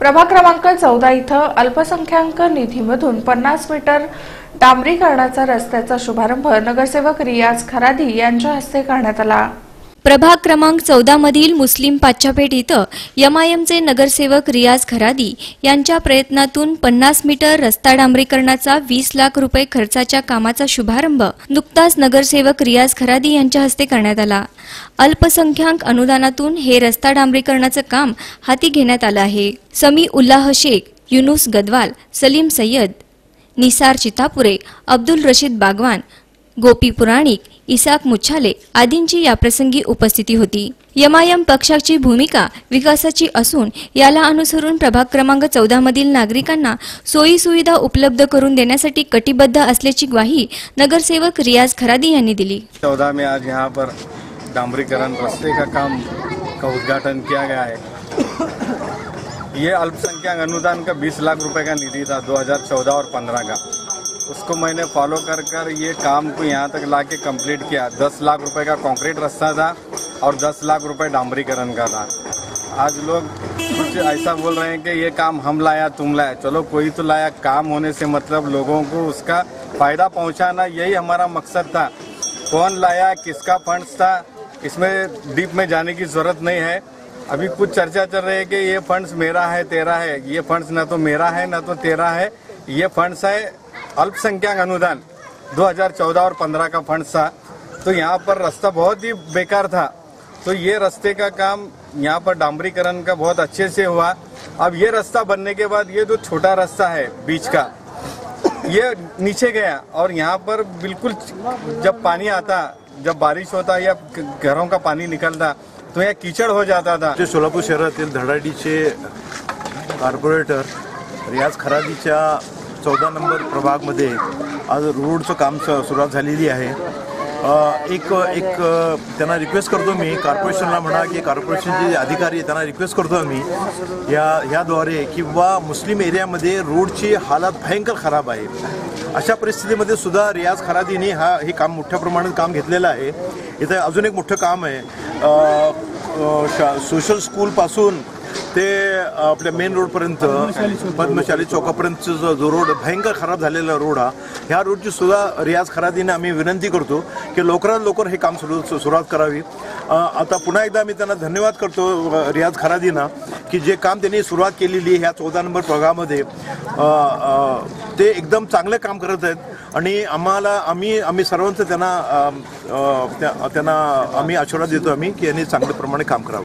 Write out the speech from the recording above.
प्रभाग क्रमांक चौदा इथं अल्पसंख्याक निधीमधून पन्नास मीटर डांबरीकरणाचा रस्त्याचा शुभारंभ नगरसेवक रियाज खरादी यांच्या हस्ते करण्यात आला. प्रभाग क्रमांक चौदामधील मुस्लिम पाच्यापेठ इथं यमायमचे नगरसेवक रियाज खरादी यांच्या प्रयत्नातून पन्नास मीटर रस्ता डांबरीकरणाचा वीस लाख रुपये खर्चाच्या कामाचा शुभारंभ नुकताच नगरसेवक रियाज खरादी यांच्या हस्ते करण्यात आला. अल्पसंख्याक अनुदानातून हे रस्ता डांबरीकरणाचं काम हाती घेण्यात आलं आहे. समी उल्लाह शेख युनुस गदवाल सलीम सय्यद निसार चितापुरे अब्दुल रशीद बागवान गोपी पुराणिक इसाक मुच्छाले आदींची याप्रसंगी उपस्थिती होती. यमायम पक्षाची भूमिका विकासाची असून याला अनुसरून प्रभाग क्रमांक चौदा मधील नागरिकांना सोयी सुविधा उपलब्ध करून देण्यासाठी कटिबद्ध असल्याची ग्वाही नगरसेवक रियाज खरादी यांनी दिली. चौदह में आज यहाँ पर डामरीकरण रस्ते का काम का उद्घाटन किया गया है। ये अल्पसंख्यक अनुदान का 20 लाख रुपए का निधि था 2014 और 15 का। उसको मैंने फॉलो कर कर ये काम को यहाँ तक ला के कंप्लीट किया। 10 लाख रुपए का कंक्रीट रास्ता था और 10 लाख रुपए डामरीकरण का था। आज लोग कुछ ऐसा बोल रहे हैं कि ये काम हम लाया, तुम लाया। चलो, कोई तो लाया। काम होने से मतलब लोगों को उसका फ़ायदा पहुँचाना यही हमारा मकसद था। कौन लाया, किसका फंड्स था, इसमें डीप में जाने की ज़रूरत नहीं है। अभी कुछ चर्चा चल रही है कि ये फंड्स मेरा है, तेरा है। ये फंड्स ना तो मेरा है, ना तो तेरा है। ये फंड्स है अल्पसंख्यक अनुदान 2014 और 15 का फंड था। तो यहाँ पर रास्ता बहुत ही बेकार था। तो ये रास्ते का काम यहाँ पर डामरीकरण का बहुत अच्छे से हुआ। अब ये रास्ता बनने के बाद ये जो छोटा रास्ता है बीच का, ये नीचे गया और यहाँ पर बिल्कुल जब पानी आता, जब बारिश होता या घरों का पानी निकलता तो यहाँ कीचड़ हो जाता था। ते सोलापूर शहरातील धडाडीचे कॉर्पोरेटर रियाज खरादीच्या चौदा नंबर प्रभागमध्ये आज रोडचं काम सुरुवात झालेली आहे. एक एक त्यांना रिक्वेस्ट करतो मी कॉर्पोरेशनला म्हणा की कॉर्पोरेशनचे जे अधिकारी त्यांना रिक्वेस्ट करतो मी या ह्याद्वारे किंवा मुस्लिम एरियामध्ये रोडची हालत भयंकर खराब आहे. अशा परिस्थितीमध्ये सुद्धा रियाज खरादीने हा हे काम मोठ्या प्रमाणात काम घेतलेलं आहे. इथं अजून एक मोठं काम आहे. शा सोशल स्कूलपासून ते आपल्या मेन रोडपर्यंत पद्मशाली चौकापर्यंतचा जो जो रोड भयंकर खराब झालेला रोड हा ह्या रोडची सुद्धा रियाज खरादीने आम्ही विनंती करतो की लवकरात लवकर हे काम सुरू सुरुवात करावी. आता पुन्हा एकदा मी त्यांना धन्यवाद करतो रियाज खरादीना की जे काम त्यांनी सुरुवात केलेली ह्या चौदा नंबर प्रभागामध्ये ते एकदम चांगलं काम करत आहेत. आणि आम्हाला आम्ही आम्ही सर्वांचं त्यांना त्यांना आम्ही आशीर्वाद देतो आम्ही की यांनी चांगल्या प्रमाणे काम करावं.